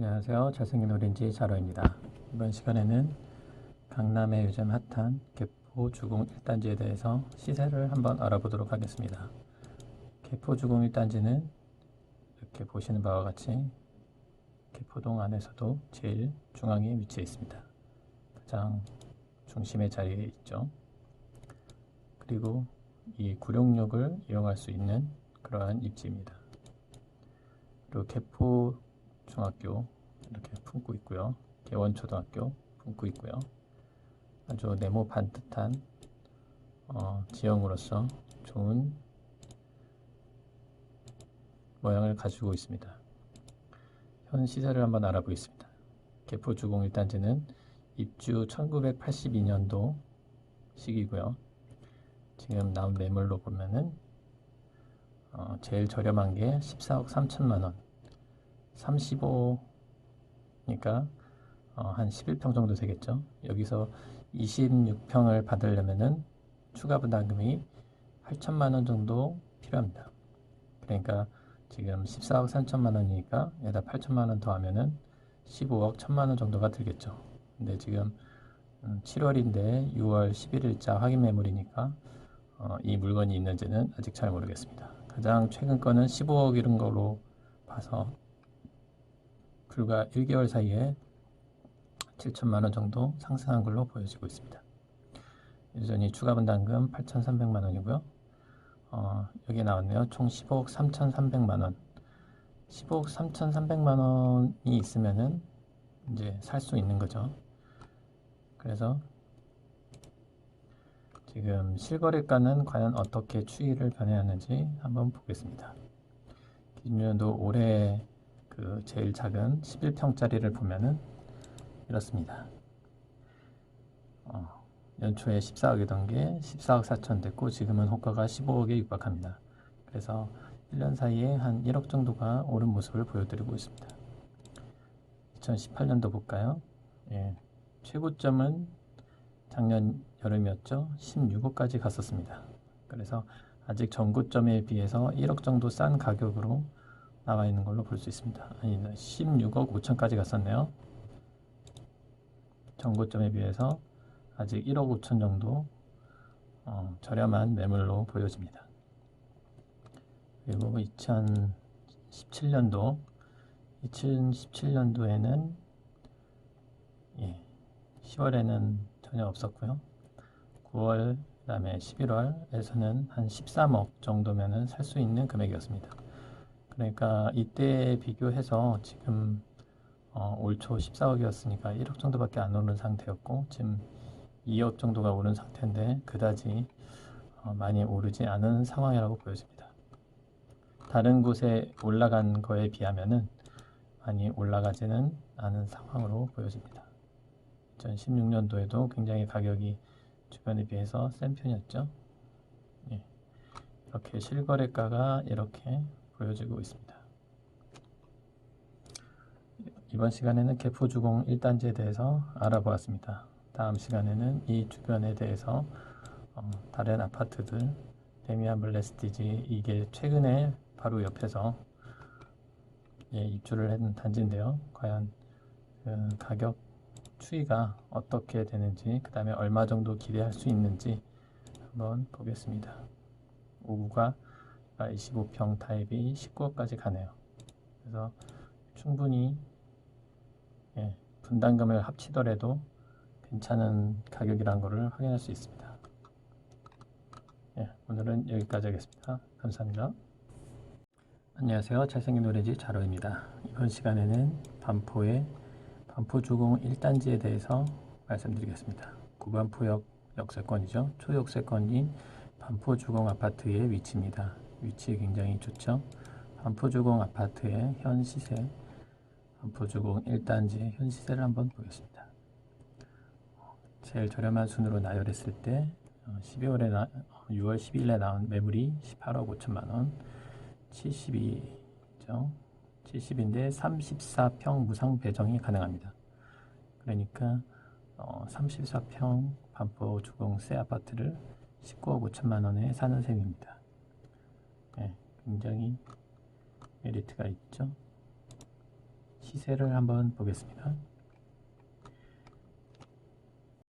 안녕하세요. 잘생긴 오렌지 자로입니다. 이번 시간에는 강남의 요즘 핫한 개포 주공 1단지에 대해서 시세를 한번 알아보도록 하겠습니다. 개포 주공 1단지는 이렇게 보시는 바와 같이 개포동 안에서도 제일 중앙에 위치해 있습니다. 가장 중심의 자리에 있죠. 그리고 이 구룡역을 이용할 수 있는 그러한 입지입니다. 그리고 개포 중학교 이렇게 품고 있고요. 개원초등학교 품고 있고요. 아주 네모 반듯한 어, 지형으로서 좋은 모양을 가지고 있습니다. 현 시세를 한번 알아보겠습니다. 개포주공 1단지는 입주 1982년도 시기고요. 지금 나온 매물로 보면은 어, 제일 저렴한 게 14억 3천만 원. 35니까 어, 한 11평 정도 되겠죠. 여기서 26평을 받으려면은 추가 분담금이 8천만 원 정도 필요합니다. 그러니까 지금 14억 3천만 원이니까 여기다 8천만 원 더하면은 15억 1천만 원 정도가 들겠죠. 근데 지금 7월인데 6월 11일자 확인 매물이니까 어, 이 물건이 있는지는 아직 잘 모르겠습니다. 가장 최근 거는 15억 이런 걸로 봐서 불과 1개월 사이에 7천만 원 정도 상승한 걸로 보여지고 있습니다. 여전히 추가 분담금 8,300만 원이고요. 어, 여기 나왔네요. 총 15억 3,300만 원. 15억 3,300만 원이 있으면은 이제 살 수 있는 거죠. 그래서 지금 실거래가는 과연 어떻게 추이를 변해왔는지 한번 보겠습니다. 기준연도 올해 그 제일 작은 11평짜리를 보면은 이렇습니다. 어, 연초에 14억이던 게 14억 4천 됐고 지금은 호가가 15억에 육박합니다. 그래서 1년 사이에 한 1억 정도가 오른 모습을 보여드리고 있습니다. 2018년도 볼까요? 예, 최고점은 작년 여름이었죠. 16억까지 갔었습니다. 그래서 아직 전고점에 비해서 1억 정도 싼 가격으로 나와 있는 걸로 볼 수 있습니다. 아니, 16억 5천까지 갔었네요. 전고점에 비해서 아직 1억 5천 정도 어, 저렴한 매물로 보여집니다. 그리고 2017년도 2017년도에는 예, 10월에는 전혀 없었고요. 9월 그 다음에 11월에서는 한 13억 정도면은 살 수 있는 금액이었습니다. 그러니까 이때 비교해서 지금 어, 올초 14억이었으니까 1억 정도밖에 안 오른 상태였고 지금 2억 정도가 오른 상태인데 그다지 어, 많이 오르지 않은 상황이라고 보여집니다. 다른 곳에 올라간 거에 비하면은 많이 올라가지는 않은 상황으로 보여집니다. 2016년도에도 굉장히 가격이 주변에 비해서 센 편이었죠. 예. 이렇게 실거래가가 이렇게 보여지고 있습니다. 이번 시간에는 개포주공 1단지에 대해서 알아보았습니다. 다음 시간에는 이 주변에 대해서 어, 다른 아파트들 데미안 블레스티지 이게 최근에 바로 옆에서 예, 입주를 했는 단지인데요. 과연 그 가격 추이가 어떻게 되는지 그 다음에 얼마 정도 기대할 수 있는지 한번 보겠습니다. 오구가 25평 타입이 19억까지 가네요. 그래서 충분히 예, 분담금을 합치더라도 괜찮은 가격이라는 것을 확인할 수 있습니다. 예, 오늘은 여기까지 하겠습니다. 감사합니다. 안녕하세요. 잘생긴 노래지 자로입니다. 이번 시간에는 반포의 반포주공 1단지에 대해서 말씀드리겠습니다. 구반포역 역세권이죠. 초역세권인 반포주공 아파트의 위치입니다. 위치 굉장히 좋죠. 반포주공 아파트의 현 시세, 반포주공 1단지의 현 시세를 한번 보겠습니다. 제일 저렴한 순으로 나열했을 때 12월에 나, 6월 10일에 나온 매물이 18억 5천만 원, 72죠. 70인데 34평 무상 배정이 가능합니다. 그러니까 어, 34평 반포 주공세 아파트를 19억 5천만 원에 사는 셈입니다. 네, 굉장히 메리트가 있죠. 시세를 한번 보겠습니다.